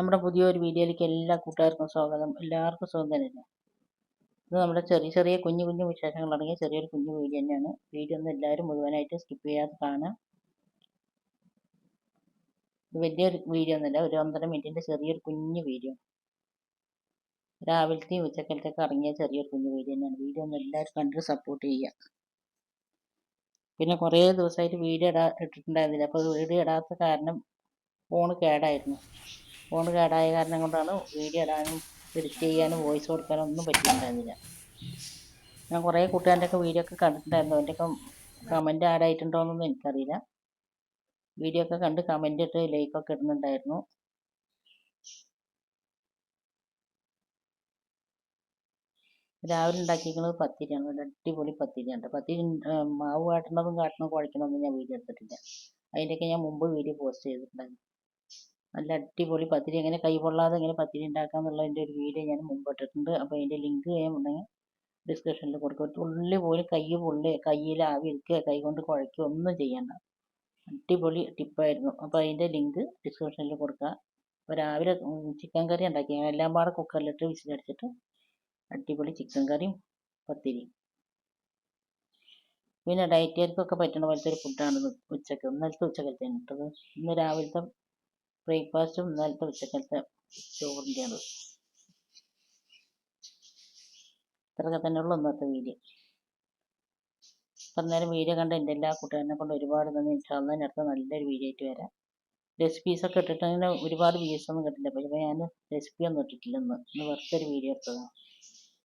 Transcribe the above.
നമ്മുടെ പുതിയൊരു വീഡിയോയിലേക്ക് എല്ലാ കൂട്ടുകാർക്കും സ്വാഗതം. എല്ലാവർക്കും സ്വാഗതം തന്നെ ഇത് നമ്മുടെ ചെറിയ ചെറിയ കുഞ്ഞു കുഞ്ഞു വിശേഷങ്ങളടങ്ങിയ ചെറിയൊരു കുഞ്ഞു വീഡിയോ തന്നെയാണ്. വീഡിയോ ഒന്നും എല്ലാവരും മുഴുവനായിട്ട് സ്കിപ്പ് ചെയ്യാതെ കാണാം. വലിയൊരു വീഡിയോ ഒന്നുമില്ല ഒരു ഒന്നര മിനിറ്റിന്റെ ചെറിയൊരു കുഞ്ഞു വീഡിയോ. രാവിലത്തെയും ഉച്ചക്കലത്തൊക്കെ ഇറങ്ങിയ ചെറിയൊരു കുഞ്ഞു വീഡിയോ തന്നെയാണ്. വീഡിയോ ഒന്ന് എല്ലാവരും കണ്ടിട്ട് സപ്പോർട്ട് ചെയ്യുക. പിന്നെ കുറേ ദിവസമായിട്ട് വീഡിയോ ഇടാ ഇട്ടിട്ടുണ്ടായിരുന്നില്ല. അപ്പോൾ വീഡിയോ ഇടാത്ത കാരണം ഫോൺ കേടായിരുന്നു. ഫോൺ കേടായ കാരണം കൊണ്ടാണ് വീഡിയോ ഇടാനും എഡിറ്റ് ചെയ്യാനും വോയിസ് കൊടുക്കാനും ഒന്നും പറ്റിയിട്ടുണ്ടായിരുന്നില്ല. ഞാൻ കുറേ കൂട്ടുകാരുടെ ഒക്കെ വീഡിയോ ഒക്കെ കണ്ടിട്ടുണ്ടായിരുന്നു. എന്റെയൊക്കെ കമന്റ് ആഡ് ആയിട്ടുണ്ടോയെന്നൊന്നും എനിക്കറിയില്ല. വീഡിയോ ഒക്കെ കണ്ട് കമന്റ് ഇട്ട് ലൈക്കൊക്കെ ഇടുന്നുണ്ടായിരുന്നു. രാവിലെ ഉണ്ടാക്കിയിരിക്കുന്നത് പത്തിരിയാണ്. ഒരു അടിപൊളി പത്തിരിയാണ്. പത്തിരി മാവ് കാട്ടണതും കാട്ടണതും കുഴക്കണതൊന്നും ഞാൻ വീഡിയോ എടുത്തിട്ടില്ല. അതിന്റെയൊക്കെ ഞാൻ മുമ്പ് വീഡിയോ പോസ്റ്റ് ചെയ്തിട്ടുണ്ടായിരുന്നു. നല്ല അടിപൊളി പത്തിരി. എങ്ങനെ കൈ പൊള്ളാതെ എങ്ങനെ പത്തിരി ഉണ്ടാക്കാം എന്നുള്ളതിന്റെ ഒരു വീഡിയോ ഞാൻ മുമ്പ് ഇട്ടിട്ടുണ്ട് അപ്പോൾ അതിന്റെ ലിങ്ക് ഞാൻ ഡിസ്ക്രിപ്ഷനിൽ കൊടുക്കും. തുള്ളി പോലും കൈ പൊള്ളി കയ്യിൽ ആവി എടുക്കുക കൈ കൊണ്ട് കുഴയ്ക്കുക ഒന്നും ചെയ്യണ്ട. അടിപൊളി ടിപ്പായിരുന്നു അപ്പോൾ അതിന്റെ ലിങ്ക് ഡിസ്ക്രിപ്ഷനിൽ കൊടുക്കുക അപ്പോൾ രാവിലെ ചിക്കൻ കറി ഉണ്ടാക്കി. എല്ലാം പാടെ കുക്കറിലിട്ട് വിസിലടിച്ചിട്ട് അടിപൊളി ചിക്കൻ കറിയും പത്തിരിയും. പിന്നെ ഡയറ്റുകാർക്കൊക്കെ പറ്റുന്ന പോലത്തെ ഒരു ഫുഡാണ് ഉച്ചയ്ക്ക്. ഇന്നലത്തെ ഉച്ചക്കലത്തേന് ഇട്ടത്. ഇന്ന് രാവിലത്തെ ബ്രേക്ക്ഫാസ്റ്റും ഇന്നലത്തെ ഉച്ചക്കലത്തെ ചോറിന്റെയാണ് ഇത്രയൊക്കെ തന്നെയുള്ളൂ ഇന്നത്തെ വീഡിയോ. അപ്പം നേരം വീഡിയോ കണ്ട എന്റെ എല്ലാ കൂട്ടുകാരനെ കൊണ്ട് ഒരുപാട് നന്ദി. ഇൻഷാല്ല അടുത്ത നല്ലൊരു വീഡിയോ ആയിട്ട് വരാം. റെസിപ്പീസൊക്കെ ഇട്ടിട്ട് അങ്ങനെ ഒരുപാട് വ്യൂസ് ഒന്നും കിട്ടില്ല പക്ഷേ ഞാൻ റെസിപ്പി ഒന്നും ഇട്ടിട്ടില്ല ഇന്ന്. ഇന്ന് വെറുതെ ഒരു വീഡിയോ എടുത്തതാണ്.